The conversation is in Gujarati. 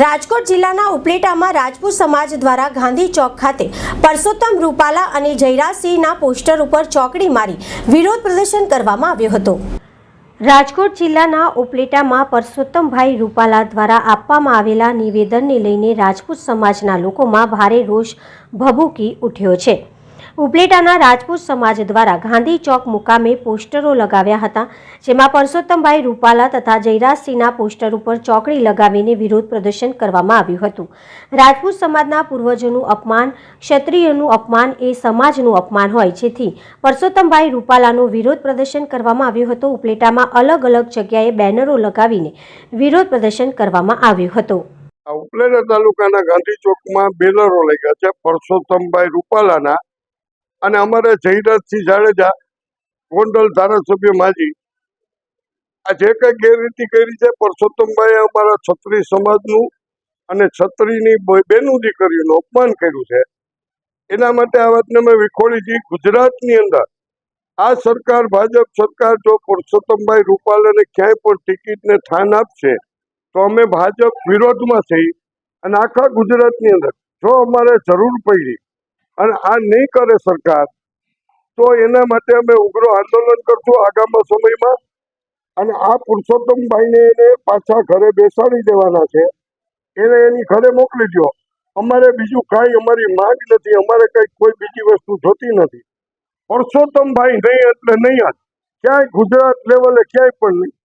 રાજકોટ જિલ્લાના ઉપલેટામાં રાજપૂત સમાજ દ્વારા ગાંધી ચોક ખાતે પરસોત્તમ રૂપાલા અને જયરાજસિંહના પોસ્ટર ઉપર ચોકડી મારી વિરોધ પ્રદર્શન કરવામાં આવ્યો હતો. રાજકોટ જિલ્લાના ઉપલેટામાં પરસોત્તમભાઈ રૂપાલા દ્વારા આપવામાં આવેલા નિવેદનને લઈને રાજપૂત સમાજના લોકોમાં ભારે રોષ ભભૂકી ઉઠ્યો છે. ઉપલેટાના રાજપૂત સમાજ દ્વારા ગાંધી ચોક મુકામે પોસ્ટરો લગાવ્યા હતા, જેમાં પરસોત્તમભાઈ રૂપાલા તથા જયરાજસિંહના પોસ્ટર ઉપર ચોકડી લગાવીને વિરોધ પ્રદર્શન કરવામાં આવ્યું હતું. રાજપૂત સમાજના પૂર્વજોનું અપમાન, ક્ષત્રિયોનું અપમાન એ સમાજનું અપમાન હોય, જેથી પરસોત્તમભાઈ રૂપાલાનું વિરોધ પ્રદર્શન કરવામાં આવ્યું હતું. ઉપલેટામાં અલગ અલગ જગ્યાએ બેનરો લગાવીને વિરોધ પ્રદર્શન કરવામાં આવ્યું હતું. ઉપલેટા તાલુકાના ગાંધી ચોકમાં બેનરો લગ્યા છે. પરસોત્તમભાઈ રૂપાલાના અને અમારે જયરાજસિંહ જાડેજા, ગોંડલ ધારાસભ્ય માજી, આ જે કઈ ગેરરીતિ કરી છે, પરસોત્તમભાઈએ અમારા છત્રી સમાજનું અને છત્રીની બેનું દીકરીનું અપમાન કર્યું છે. એના માટે આ વાતને અમે વિખોડી હતી ગુજરાતની અંદર. આ સરકાર, ભાજપ સરકાર જો પરસોત્તમભાઈ રૂપાલાને ક્યાંય પણ ટિકિટને સ્થાન આપશે, તો અમે ભાજપ વિરોધમાં થઈ અને આખા ગુજરાતની અંદર જો અમારે જરૂર પડી અને આ નહીં કરે સરકાર, તો એના માટે અમે ઉગ્ર આંદોલન કરશું આગામી સમયમાં. અને આ પુરુષોત્તમભાઈને એને પાછા ઘરે બેસાડી દેવાના છે. એને એની ઘરે મોકલી દો અમારે બીજું કાંઈ અમારી માંગ નથી, અમારે કંઈ કોઈ બીજી વસ્તુ જોતી નથી. પુરુષોત્તમભાઈ નહીં એટલે નહીં જ. ક્યાંય ગુજરાત લેવલે ક્યાંય પણ નહીં.